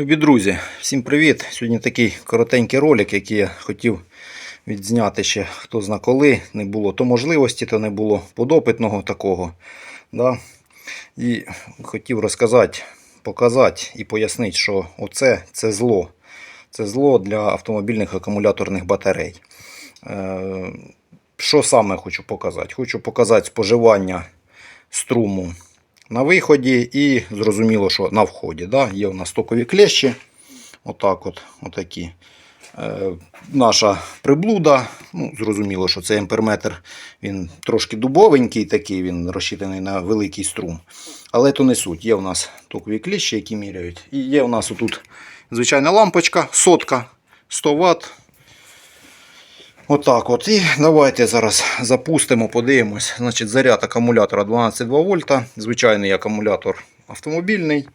Любі друзі, всім привіт! Сьогодні такий коротенький ролик, який я хотів відзняти ще хто зна коли. Не було то можливості, то не було подопитного такого. Да? І хотів розказати, показати і пояснити, що оце це зло. Це зло для автомобільних акумуляторних батарей. Е, Що саме хочу показати? Хочу показати споживання струму на виході і зрозуміло, що на вході. Да? Є у нас токові клещі. Отак от, отакі. Е, наша приблуда. Ну, зрозуміло, що цей амперметр він трошки дубовенький, такий, він розчитаний на великий струм. Але то не суть. Є у нас токові клещі, які міряють. І є у нас отут звичайна лампочка, сотка, 100 Вт. Отак от. І давайте зараз запустимо, подивимось. Значить, заряд акумулятора 12,2 вольта. Звичайний акумулятор автомобільний.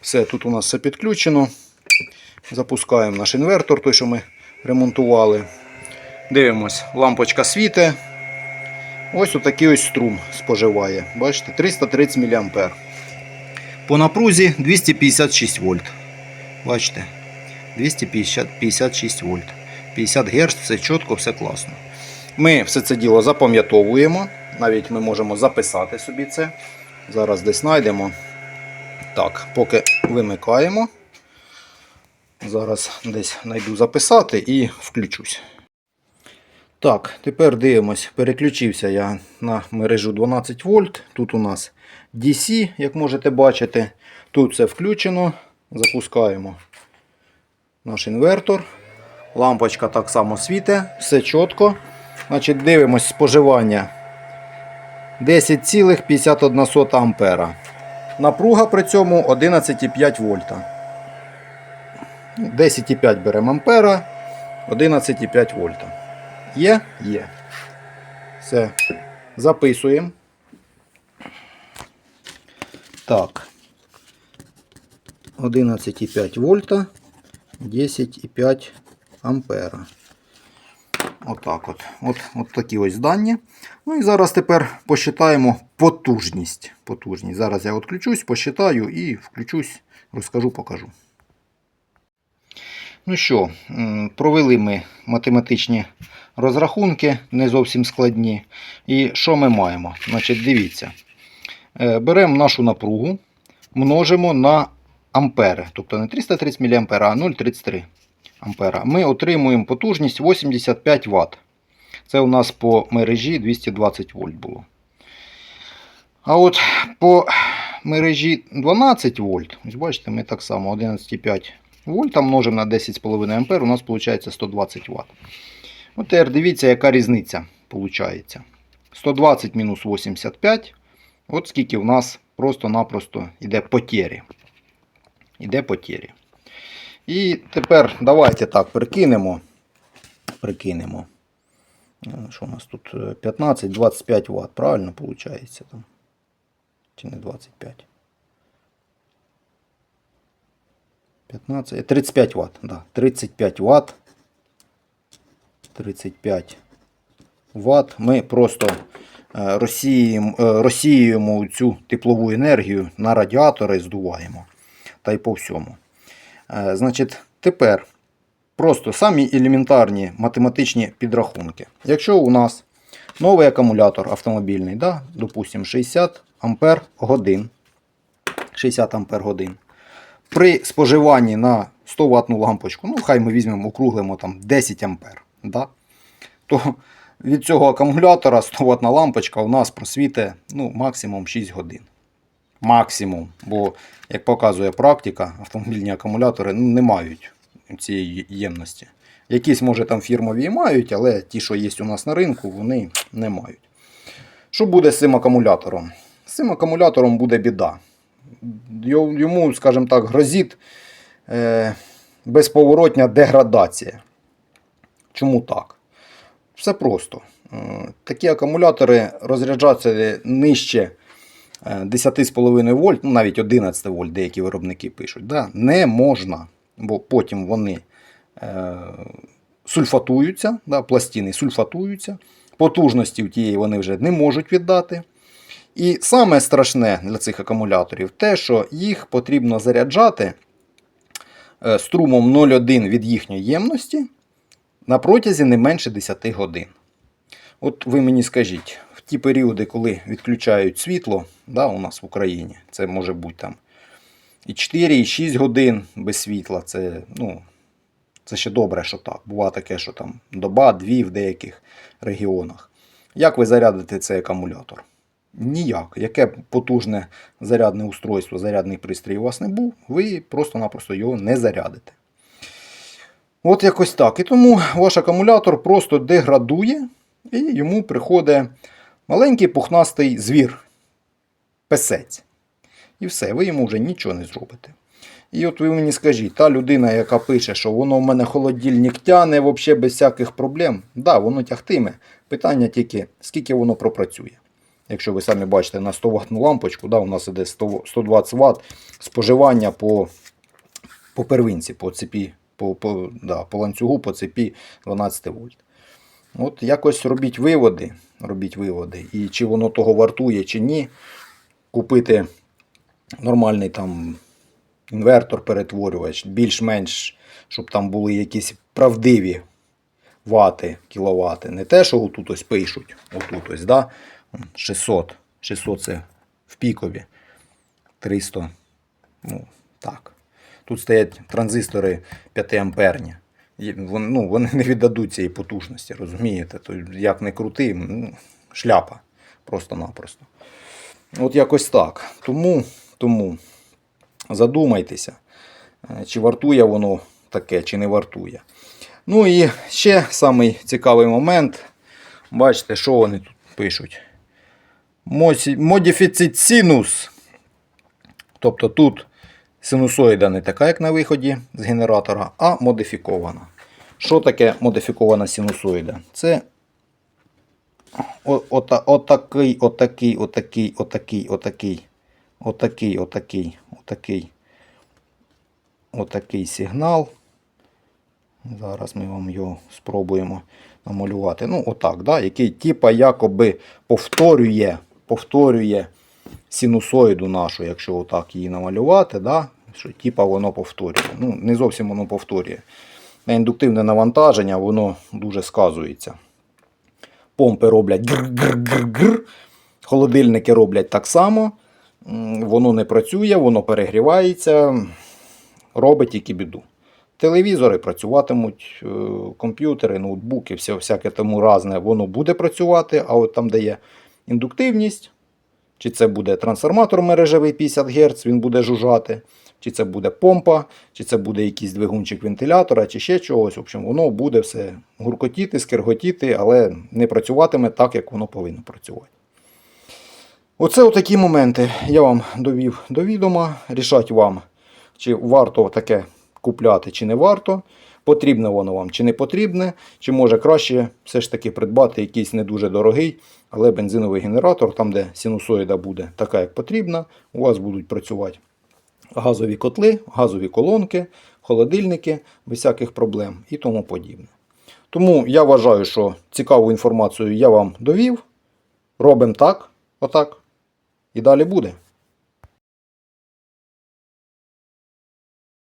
Все, тут у нас все підключено. Запускаємо наш інвертор, той, що ми ремонтували. Дивимось, лампочка світе. Ось отакий ось струм споживає. Бачите, 330 мА. По напрузі 256 вольт. Бачите? 256 вольт. 50 Гц, все чітко, все класно. Ми все це діло запам'ятовуємо. Навіть ми можемо записати собі це. Зараз десь знайдемо. Так, поки вимикаємо. Зараз десь знайду записати і включусь. Так, тепер дивимось. Переключився я на мережу 12 вольт. Тут у нас DC, як можете бачити. Тут все включено. Запускаємо наш інвертор. Лампочка так само світить, все чітко. Значить, Дивимось споживання 10,51 ампера. Напруга при цьому 11,5 вольта. 10,5 беремо ампера, 11,5 вольта. Є? Є. Все. Записуємо. Так. 11,5 вольта, 10,5 ампера. Отак от. От, от такі ось дані. Ну і зараз тепер посчитаємо потужність. потужність. Зараз я відключусь, посчитаю і включусь, розкажу, покажу. Ну що, провели ми математичні розрахунки, не зовсім складні. І що ми маємо? Значить, дивіться. Е, Беремо нашу напругу, множимо на ампери. Тобто не 330 мА, а 0,33 ампера. Ми отримуємо потужність 85 Вт. Це у нас по мережі 220 вольт було. А от по мережі 12 вольт, ось бачите, ми так само 11,5 вольта множимо на 10,5 ампер, у нас виходить 120 Вт. От тепер дивіться, яка різниця виходить. 120 мінус 85. От скільки в нас просто-напросто йде потері. Іде потері. І тепер давайте так прикинемо. Прикинемо. Е, Що у нас тут 15-25 Вт, правильно виходить? Там? Чи не 25? 15, 35 Вт, да. 35 Вт. 35 Вт. Ми просто е, е, розсіюємо цю теплову енергію на радіатори, здуваємо. Та й по всьому. Е, Значить, тепер просто самі елементарні математичні підрахунки. Якщо у нас новий акумулятор автомобільний, да, допустимо 60 ампер годин, 60 ампер годин, при споживанні на 100 ватну лампочку, ну хай ми візьмемо, округлимо там 10 ампер, да, то від цього акумулятора 100 ватна лампочка у нас просвітить ну, максимум 6 годин. Максимум. Бо, як показує практика, автомобільні акумулятори ну, не мають цієї ємності. Якісь, може, там фірмові мають, але ті, що є у нас на ринку, вони не мають. Що буде з цим акумулятором? З цим акумулятором буде біда. Йому, скажімо так, грозить е, безповоротня деградація. Чому так? Все просто. Е, Такі акумулятори розряджаються нижче 10,5 вольт, ну навіть 11 вольт, деякі виробники пишуть, да, не можна, бо потім вони е, сульфатуються, да, пластини сульфатуються, потужності тієї вони вже не можуть віддати. І саме страшне для цих акумуляторів те, що їх потрібно заряджати е, струмом 0,1 від їхньої ємності на протязі не менше 10 годин. От ви мені скажіть, ті періоди, коли відключають світло да, у нас в Україні, це може бути там і 4, і 6 годин без світла. Це, ну, це ще добре, що так. Буває таке, що там доба, дві в деяких регіонах. Як ви зарядите цей акумулятор? Ніяк. Яке потужне зарядне устройство, зарядний пристрій у вас не був, ви просто-напросто його не зарядите. От якось так. І тому ваш акумулятор просто деградує, і йому приходить маленький пухнастий звір, песець. І все, ви йому вже нічого не зробите. І от ви мені скажіть, та людина, яка пише, що воно в мене холодильник тяне взагалі без всяких проблем. Да, воно тягтиме. Питання тільки, скільки воно пропрацює. Якщо ви самі бачите на 100 ваттну лампочку, да, у нас іде 100, 120 Вт споживання по, по первинці, по цепі, по, по, да, по ланцюгу, по цепі 12 вольт. От якось робіть виводи, робіть виводи. І чи воно того вартує, чи ні. Купити нормальний там інвертор, перетворювач, більш-менш, щоб там були якісь правдиві вати, кіловати. Не те, що отут ось пишуть. Отут ось, да? 600. 600 це в пікові. 300. Ну, так. Тут стоять транзистори 5 амперні. Вони, ну, вони не віддадуть цієї потужності, розумієте? То як не крути, ну, шляпа. Просто-напросто. От якось так. Тому, тому задумайтеся, е, чи вартує воно таке, чи не вартує. Ну і ще самий цікавий момент. Бачите, що вони тут пишуть. Модифіцит синус. Тобто тут синусоїда не така, як на виході з генератора, а модифікована. Що таке модифікована синусоїда? Це отакий, отакий, отакий, отакий, отакий, отакий, отакий, отакий, отакий сигнал. Зараз ми вам його спробуємо намалювати. Ну, отак, да? який типа якоби повторює, повторює синусоїду нашу, якщо отак її намалювати, да? що типа воно повторює. Ну, не зовсім воно повторює. На індуктивне навантаження воно дуже сказується. Помпи роблять гр-гр-гр-гр. Холодильники роблять так само. Воно не працює, воно перегрівається, робить тільки біду. Телевізори працюватимуть, е, комп'ютери, ноутбуки, все, всяке тому разне, воно буде працювати, а от там, де є індуктивність, чи це буде трансформатор мережевий 50 Гц, він буде жужжати, чи це буде помпа, чи це буде якийсь двигунчик вентилятора, чи ще чогось. В общем, воно буде все гуркотіти, скерготіти, але не працюватиме так, як воно повинно працювати. Оце отакі моменти я вам довів до відома. Рішать вам, чи варто таке купляти, чи не варто. Потрібне воно вам чи не потрібне, чи може краще все ж таки придбати якийсь не дуже дорогий, але бензиновий генератор, там де синусоїда буде така, як потрібна, у вас будуть працювати газові котли, газові колонки, холодильники без всяких проблем і тому подібне. Тому я вважаю, що цікаву інформацію я вам довів. Робимо так, отак, і далі буде.